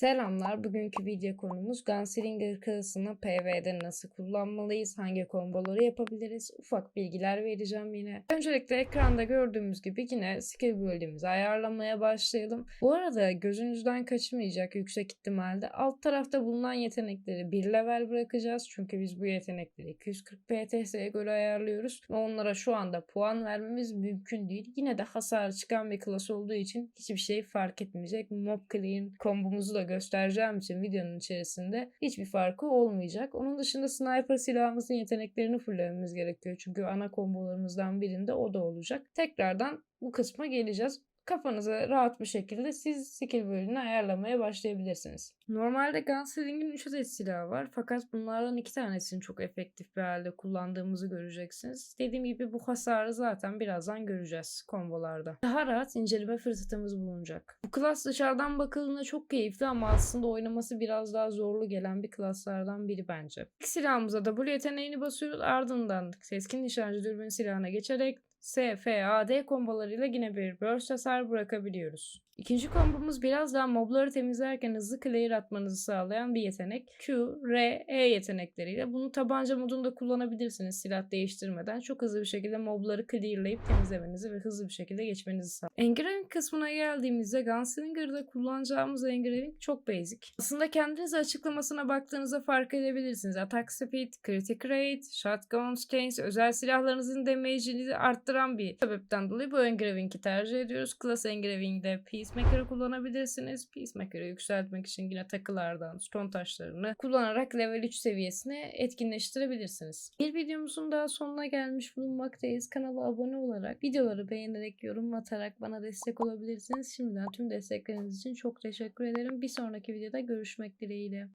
Selamlar. Bugünkü video konumuz Gunslinger kılıçını PvE'de nasıl kullanmalıyız, hangi komboları yapabiliriz, ufak bilgiler vereceğim yine. Öncelikle ekranda gördüğümüz gibi yine skill build'imizi ayarlamaya başlayalım. Bu arada gözünüzden kaçmayacak yüksek ihtimalle alt tarafta bulunan yetenekleri bir level bırakacağız. Çünkü biz bu yetenekleri 240 PTS'ye göre ayarlıyoruz ve onlara şu anda puan vermemiz mümkün değil. Yine de hasar çıkan bir klas olduğu için hiçbir şey fark etmeyecek. Mob clean kombomuzu da göstereceğim için videonun içerisinde hiçbir farkı olmayacak. Onun dışında sniper silahımızın yeteneklerini fullememiz gerekiyor. Çünkü ana kombolarımızdan birinde o da olacak. Tekrardan bu kısma geleceğiz. Kafanıza rahat bir şekilde siz skill bölümünü ayarlamaya başlayabilirsiniz. Normalde Gunsling'in 3 adet silahı var fakat bunlardan 2 tanesini çok efektif bir halde kullandığımızı göreceksiniz. Dediğim gibi bu hasarı zaten birazdan göreceğiz kombolarda. Daha rahat inceleme fırsatımız bulunacak. Bu klas dışarıdan bakıldığında çok keyifli ama aslında oynaması biraz daha zorlu gelen bir klaslardan biri bence. İlk silahımıza W yeteneğini basıyoruz ardından keskin nişancı dürbün silahına geçerek S, F, A, D kombolarıyla yine bir burst hasar bırakabiliyoruz. İkinci kombomuz biraz daha mobları temizlerken hızlı clear atmanızı sağlayan bir yetenek. Q, R, E yetenekleriyle bunu tabanca modunda kullanabilirsiniz silah değiştirmeden. Çok hızlı bir şekilde mobları clearlayıp temizlemenizi ve hızlı bir şekilde geçmenizi sağlar. Engraving kısmına geldiğimizde Gunslinger'da kullanacağımız engraving çok basic. Aslında kendiniz açıklamasına baktığınızda fark edebilirsiniz. Attack speed, critic rate, shotgun chains, özel silahlarınızın damage'ini arttıran bir sebepten dolayı bu engraving'i tercih ediyoruz. Class engraving'de Peacemaker'ı kullanabilirsiniz. Peacemaker'ı yükseltmek için yine takılardan stone taşlarını kullanarak level 3 seviyesine etkinleştirebilirsiniz. Bir videomuzun daha sonuna gelmiş bulunmaktayız. Kanala abone olarak, videoları beğenerek, yorum atarak bana destek olabilirsiniz. Şimdiden tüm destekleriniz için çok teşekkür ederim. Bir sonraki videoda görüşmek dileğiyle.